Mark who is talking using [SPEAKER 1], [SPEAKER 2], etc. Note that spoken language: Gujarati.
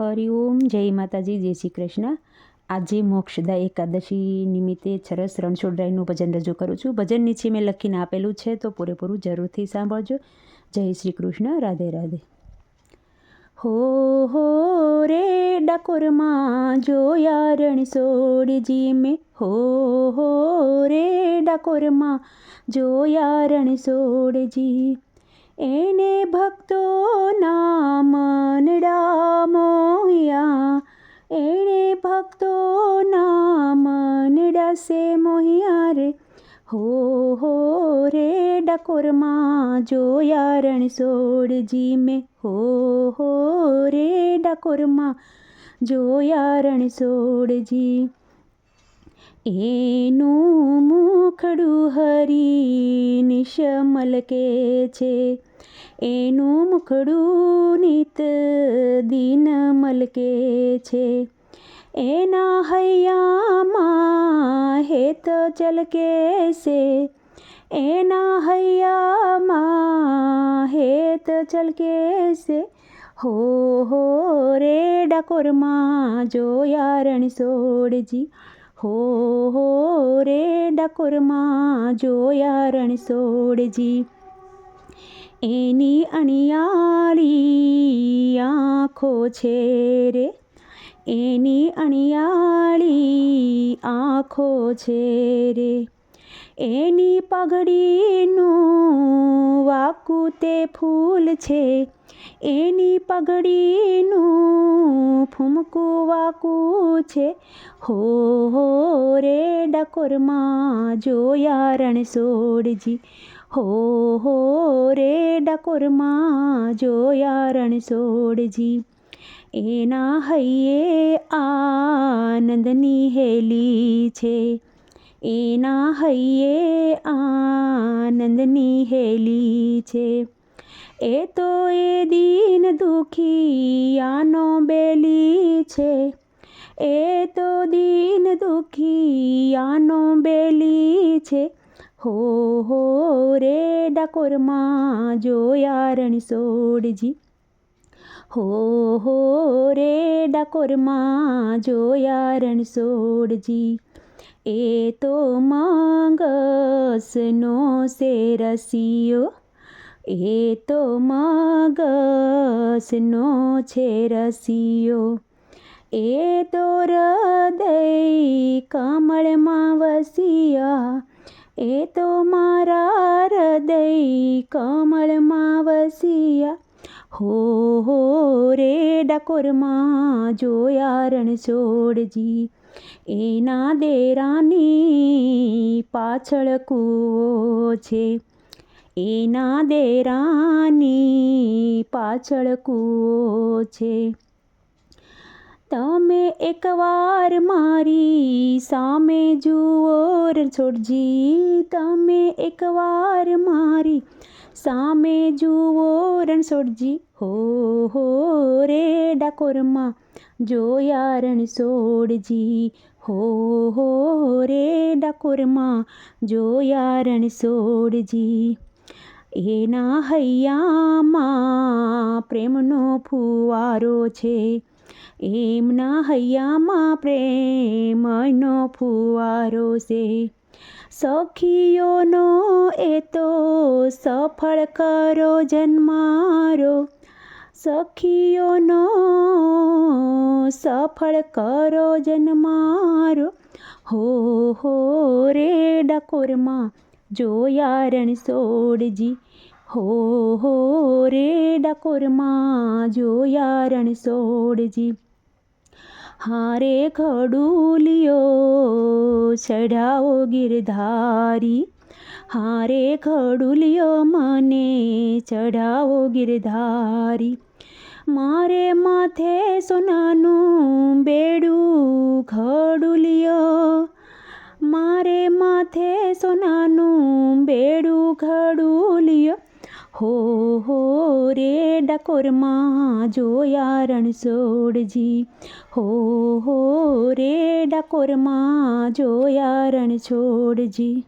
[SPEAKER 1] હરિઓમ જય માતાજી, જય શ્રી કૃષ્ણ. આજે મોક્ષદા એકાદશી નિમિત્તે સરસ રણછોડરાયનું ભજન રજૂ કરું છું. ભજન નીચે મેં લખીને આપેલું છે તો પૂરેપૂરું જરૂરથી સાંભળજો. જય શ્રી કૃષ્ણ, રાધે રાધે. હો હો રે ડાકોરમાં જોયા રણછોડજી મેં. હો હો રે ડાકોરમાં જોયા રણછોડજી. એને ભક્તો મનડા સે મોહિયા રે હો હો રે ડાકોરમાં જોયા રણછોડજી મેં હો હો રે ડાકોરમાં જોયા રણછોડજી એનું મુખડું હરી નિશમલ કે છે એનું મુખડું નિત દિન મલકે છે એના હૈયામાં હેત ચલકે છે એના હૈયામાં હેત ચલકે છે હો હો રે ડાકોરમાં જોયા રણછોડજી હો હો રે ડાકોરમાં જોયા રણછોડજી એની અણિયાળી આંખો છે રે એની અણિયાળી આંખો છે રે એની પગડીનું વાકું તે ફૂલ છે. એની પગડીનું ફૂમકું વાકું છે. હો હો, રે, ડકોરમાં જોયા રણછોડજી હો હો, રે, ડકોરમાં જોયા રણછોડજી એના હૈયે આનંદની હેલી છે. એના હૈયે આનંદની હેલી છે. એ તો એ દીન દુખિયાનો બેલી છે. એ તો દીન દુખિયાનો બેલી છે. હો હો રે ડાકોરમાં જોયા રણછોડજી. હો હો રે ડાકોરમાં જોયા રણછોડજી એ તો માંગસનો સે રસિયો એ તો મગસનો છે રસિયો એ તો હૃદય કમળમાં વસિયા. એ તો મારા હૃદય કમળ હો રે ડાકોરમાં જોયા રણછોડજી એના દેરાની પાછળ કૂવો છે. એના દેરાની પાછળ કૂવો છે. તમે એકવાર મારી સામે જુઓ રણછોડજી તમે એકવાર મારી સામે જુઓ રણછોડજી હો હો રે ડાકોરમાં જોયારણ સોડજી. હો હો રે ડાકોરમાં જોયારણ સોડજી. એના હૈયામાં પ્રેમનો ફુવારો છે. એમના હૈયામાં પ્રેમનો ફુવારો છે. સખીઓનો એ તો સફળ કરો જન્મારો. સખીઓનો સફળ કરો જન્મારો. હો હો રે ડાકોરમાં જોયા રણછોડજી હો હો રે ડાકોરમાં જોયા રણછોડજી હારે ખડુલિયો, ચઢાવો ગિરધારી. હારે ખડુલિયો, મને ચઢાવો ગિરધારી. મારે માથે સોનાનું બેડું ખડુલિયો. મારે માથે સોનાનું બેડું ખડુલિયો. હો હો, રે ડાકોરમાં જોયા રણછોડજી હો હો, રે ડાકોરમાં જોયા રણછોડજી